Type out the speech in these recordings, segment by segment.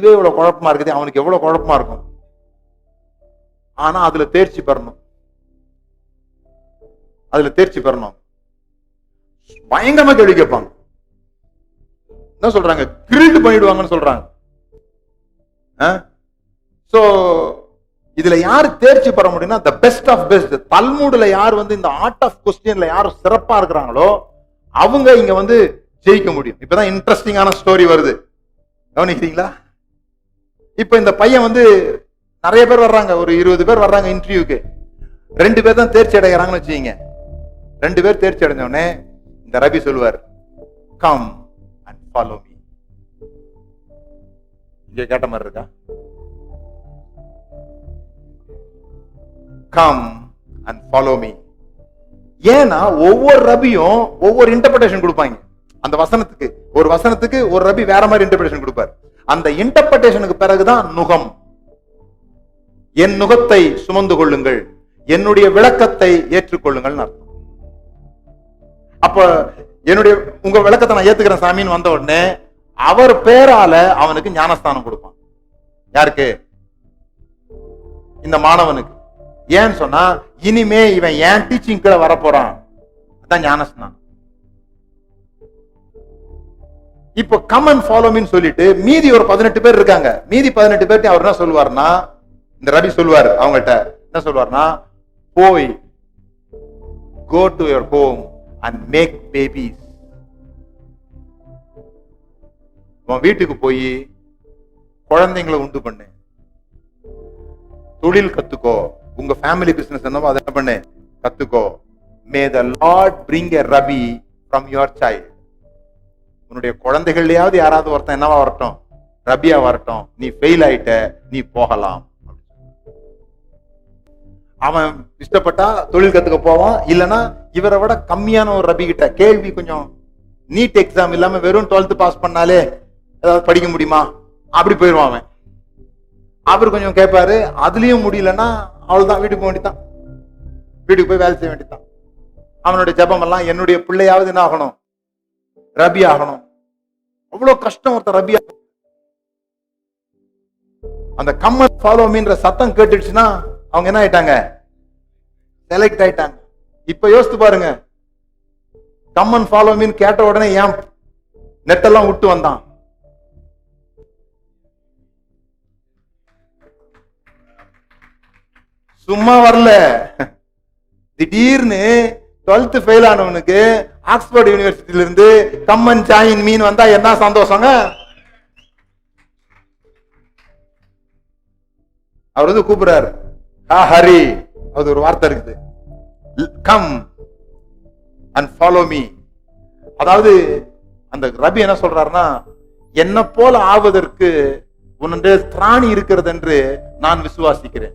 இதுவே இவ்வளவு குழப்பமா இருக்குது அவனுக்கு எவ்வளவு குழப்பமா இருக்கும்? ஆனா அதுல தேர்ச்சி பெறணும். அதுல தேர்ச்சி பெறணும். பயங்கரமா கேள்வி கேட்பாங்க. என்ன சொல்றாங்க? கிரில்டு பண்ணிடுவாங்கன்னு சொல்றாங்க. சோ இதுல யார் தேர்ச்சி பெற முடியும்னா த பெஸ்ட் ஆஃப் பெஸ்ட் தல்மூடுல யார் வந்து இந்த ஆர்ட் ஆஃப் கொஸ்டின்ல யார் சிறப்பா இருக்கிறாங்களோ அவங்க இங்க வந்து ஜெயிக்க முடியும். இப்பதான் இன்ட்ரெஸ்டிங்கான ஸ்டோரி வருது. கவனிக்கிறீங்களா? இப்போ இந்த பையன் வந்து நிறைய பேர் வர்றாங்க. ஒரு இருபது பேர் வர்றாங்க இன்டர்வியூக்கு ரெண்டு பேர் தான் தேர்ச்சி அடைகிறாங்கன்னு வச்சுக்கீங்க. ரெண்டு பேர் தேர்ச்சி அடைஞ்ச உடனே இந்த ரபி சொல்லுவார் கம் அண்ட் ஃபாலோ மீ இங்கே கேட்ட மாதிரி இருக்கா? கம் அண்ட் ஃபாலோ மீ ஏன்னா ஒவ்வொரு ரபியும் ஒவ்வொரு இன்டர்பிரேஷன் கொடுப்பாங்க. அந்த வசனத்துக்கு ஒரு வசனத்துக்கு ஒரு ரபி வேற மாதிரி இன்டர்பிரேஷன் கொடுப்பார். அந்த இன்டர்பிரேஷனுக்கு பிறகுதான் நுகம். என் நுகத்தை சுமந்து கொள்ளுங்கள். என்னுடைய விளக்கத்தை ஏற்றுக்கொள்ளுங்கள் அர்த்தம். அப்ப என்னுடைய உங்க விளக்கத்தை நான் ஏத்துக்கிறேன் சாமின்னு வந்த உடனே அவர் பேரால அவனுக்கு ஞானஸ்தானம் கொடுப்பான். யாருக்கு? இந்த மாணவனுக்கு. ஏன்னு சொன்னா இனிமே இவன் ஏன் டீச்சிங் கீழே வரப்போறான்? அதான் ஞானஸ்தானம். இப்போ கமன் ஃபாலோமின்னு சொல்லிட்டு மீதி ஒரு பதினெட்டு பேர் இருக்காங்க. மீதி பதினெட்டு பேர்ட்டு அவர் என்ன சொல்லுவார்னா இந்த ரவி சொல்லுவார் அவங்கள்ட்ட என்ன சொல்லுவார்னா போய் go to your home and make babies உன் வீட்டுக்கு போய் குழந்தைங்களை உண்டு பண்ணு. தொழில் கத்துக்கோ. உங்க ஃபேமிலி பிசினஸ் என்னவோ அதை என்ன பண்ணு. கத்துக்கோ. May the Lord bring a rabbi from your child உன்னுடைய குழந்தைகள்லையாவது யாராவது ஒருத்தன் என்னவா வரட்டும்? ரபியா வரட்டும். நீ ஃபெயில் ஆயிட்ட நீ போகலாம். அவன் இஷ்டப்பட்டா தொழில் கத்துக்க போவான். இல்லைன்னா இவரை விட கம்மியான ஒரு ரபி கிட்ட கேள்வி கொஞ்சம் நீட் எக்ஸாம் இல்லாம வெறும் டுவெல்த் பாஸ் பண்ணாலே ஏதாவது படிக்க முடியுமா? அப்படி போயிடுவான் அவன். அவர் கொஞ்சம் கேட்பாரு அதுலயும் முடியலன்னா அவ்வளவுதான் வீட்டுக்கு போக வேண்டியதான் வீட்டுக்கு போய் வேலை செய்ய வேண்டியதான் அவனுடைய ஜபம் எல்லாம் என்னுடைய பிள்ளையாவது என்ன ஆகணும்? ரபி ஆகணும். அவ்வளவு கஷ்டம் ஒருத்தர் ரபியா அந்த கம்மன் ஃபாலோ மீன்ற சத்தம் கேட்டுடுச்சுன்னா அவங்க என்ன ஆயிட்டாங்க? செலக்ட் ஆயிட்டாங்க. இப்ப யோசித்து பாருங்க. கம்மன் ஃபாலோ மீன் கேட்ட உடனே ஏன் நெட்டெல்லாம் விட்டு வந்தான்? சும்மா வரல. திடீர்னு டுவெல்த் ஃபெயில் ஆனவனுக்கு ஆக்ஸ்போர்ட் யூனிவர்சிட்டியிலிருந்து கம்மன் சாயின் மீன் வந்தா என்ன சந்தோஷங்க? அவர் வந்து கூப்பிடுறாரு. ஆ ஹரி. அது ஒரு வார்த்தை இருக்குது. கம் அண்ட் ஃபாலோ மீ அதாவது அந்த ரபி என்ன சொல்றாருன்னா என்ன போல ஆவதற்கு உன்னுடைய திராணி இருக்கிறது என்று நான் விசுவாசிக்கிறேன்.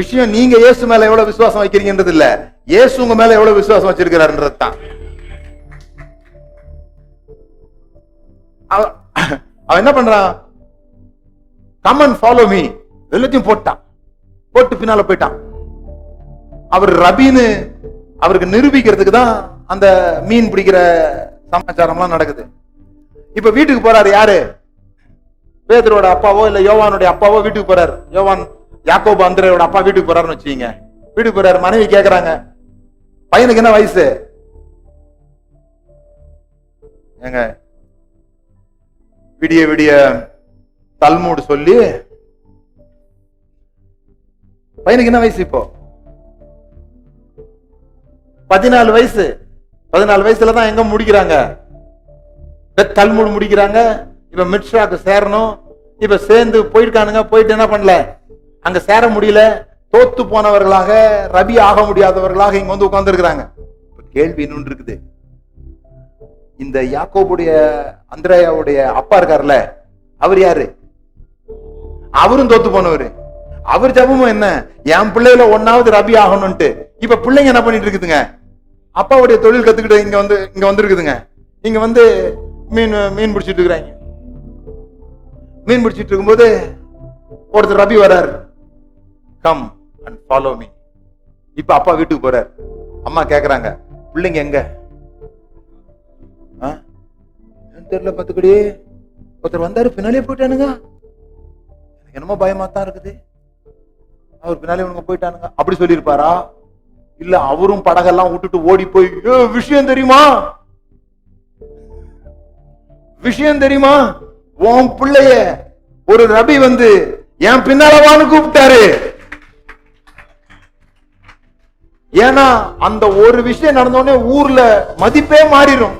விஷயம் நீங்க இயேசு மேல எவ்வளவு விசுவாசம் வைக்கிறீங்கன்றது இல்ல இயேசு உங்க மேல எவ்வளவு விசுவாசம் வச்சிருக்கிறாருன்றது தான். அவ- அவன் என்ன பண்றான்? கமன் ஃபாலோ மீ எல்லாத்தையும் போட்டான். போட்டு பின்னால போயிட்டான். அவர் ரபின்னு அவருக்கு நிரூபிக்கிறதுக்கு தான் அந்த மீன் பிடிக்கிற சமாச்சாரம்லாம் நடக்குது. இப்ப வீட்டுக்கு போறாரு யாரு? பேதரோட அப்பாவோ இல்ல யோவானுடைய அப்பாவோ வீட்டுக்கு போறாரு. யோவான் யாக்கோபு அந்தரையோட அப்பா வீட்டுக்கு போறாருன்னு வச்சுக்கீங்க. வீட்டுக்கு போறாரு மனைவி கேக்குறாங்க. பையனுக்கு என்ன வயசு? ஏங்க விடிய விடிய தல்மூடு சொல்லி பையனுக்கு என்ன வயசு இப்போ? பதினாலு வயசு. பதினாலு வயசுல தான் எங்க முடிக்கிறாங்க? தல்மூடு முடிக்கிறாங்க. இப்ப மிட்ஷாக்கு சேரணும். இப்ப சேர்ந்து போயிருக்கானுங்க போயிட்டு என்ன பண்ணல? அங்க சேர முடியல தோத்து போனவர்களாக ரபி ஆக முடியாதவர்களாக இங்க வந்து உட்கார்ந்துருக்கிறாங்க. கேள்வி இன்னொன்று இருக்குது. இந்த யாக்கோபுடைய அந்திரயாவுடைய அப்பா இருக்காருல்ல அவர் யாரு? அவரும் தோத்து போனவரு. அவர் ஜபமும் என்ன? என் பிள்ளையில ஒன்னாவது ரபி ஆகணும்ட்டு இப்ப பிள்ளைங்க என்ன பண்ணிட்டு இருக்குதுங்க? அப்பாவுடைய தொழில் கத்துக்கிட்டு இங்க வந்து இங்க வந்திருக்குதுங்க. இங்க வந்து மீன் மீன் பிடிச்சிட்டு இருக்கிறாங்க. மீன் பிடிச்சிட்டு இருக்கும்போது ஒருத்தர் ரபி வர்றாரு. கம் அண்ட் ஃபாலோ மீ இப்ப அப்பா வீட்டுக்கு போறார். அம்மா கேட்குறாங்க பிள்ளைங்க எங்க? ஆ? தெரியல பார்த்துக்கடி. ஒருத்தர் வந்தாரு பின்னாலே போயிட்டானுங்க. எனக்கு என்னமோ பயமா தான் இருக்குது. அவர் பின்னாலே இவனுங்க போயிட்டானுங்க. அப்படி சொல்லியிருப்பாரா? இல்ல அவரும் படகெல்லாம் விட்டுட்டு ஓடி போய் விஷயம் தெரியுமா? விஷயம் தெரியுமா? உன் பிள்ளைய ஒரு ரபி வந்து என் பின்னால வான்னு கூப்பிட்டாரு. ஏன்னா அந்த ஒரு விஷயம் நடந்தோடனே ஊர்ல மதிப்பே மாறிடும்